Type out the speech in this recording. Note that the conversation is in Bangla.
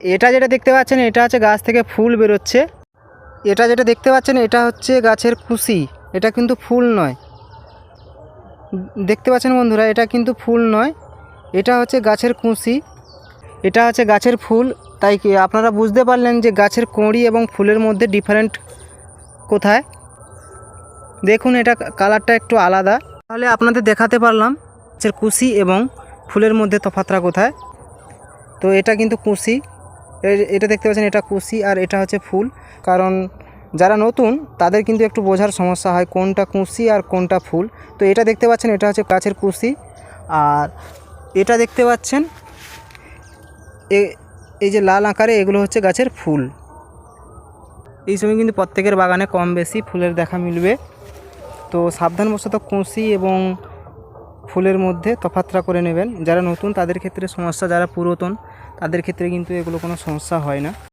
এটা যেটা দেখতে পাচ্ছেন, এটা হচ্ছে গাছ থেকে ফুল বেরোচ্ছে। এটা যেটা দেখতে পাচ্ছেন, এটা হচ্ছে গাছের কুশি। এটা কিন্তু ফুল নয়। দেখতে পাচ্ছেন বন্ধুরা, এটা কিন্তু ফুল নয়। এটা হচ্ছে গাছের কুশি। এটা হচ্ছে গাছের ফুল। তাই কি, আপনারা বুঝতে পারলেন যে গাছের কড়ি এবং ফুলের মধ্যে ডিফারেন্ট কোথায়? দেখুন, এটা কালারটা একটু আলাদা। তাহলে আপনাদের দেখাতে পারলাম গাছের কুশি এবং ফুলের মধ্যে তফাতটা কোথায়। তো এটা কিন্তু কুশি। এটা দেখতে পাচ্ছেন, এটা কুশি আর এটা হচ্ছে ফুল। কারণ যারা নতুন, তাদের কিন্তু একটু বোঝার সমস্যা হয় কোনটা কুশি আর কোনটা ফুল। তো এটা দেখতে পাচ্ছেন, এটা হচ্ছে গাছের কুশি। আর এটা দেখতে পাচ্ছেন এই যে লাল আকারে এগুলো হচ্ছে গাছের ফুল। এই সময় কিন্তু প্রত্যেকের বাগানে কম বেশি ফুলের দেখা মিলবে। তো সাবধানবশত কুশি এবং ফুলের মধ্যে তফাতটা করে নেবেন। যারা নতুন, তাদের ক্ষেত্রে সমস্যা, যারা পুরাতন তাদের ক্ষেত্রে কিন্তু এগুলো কোনো সমস্যা হয় না।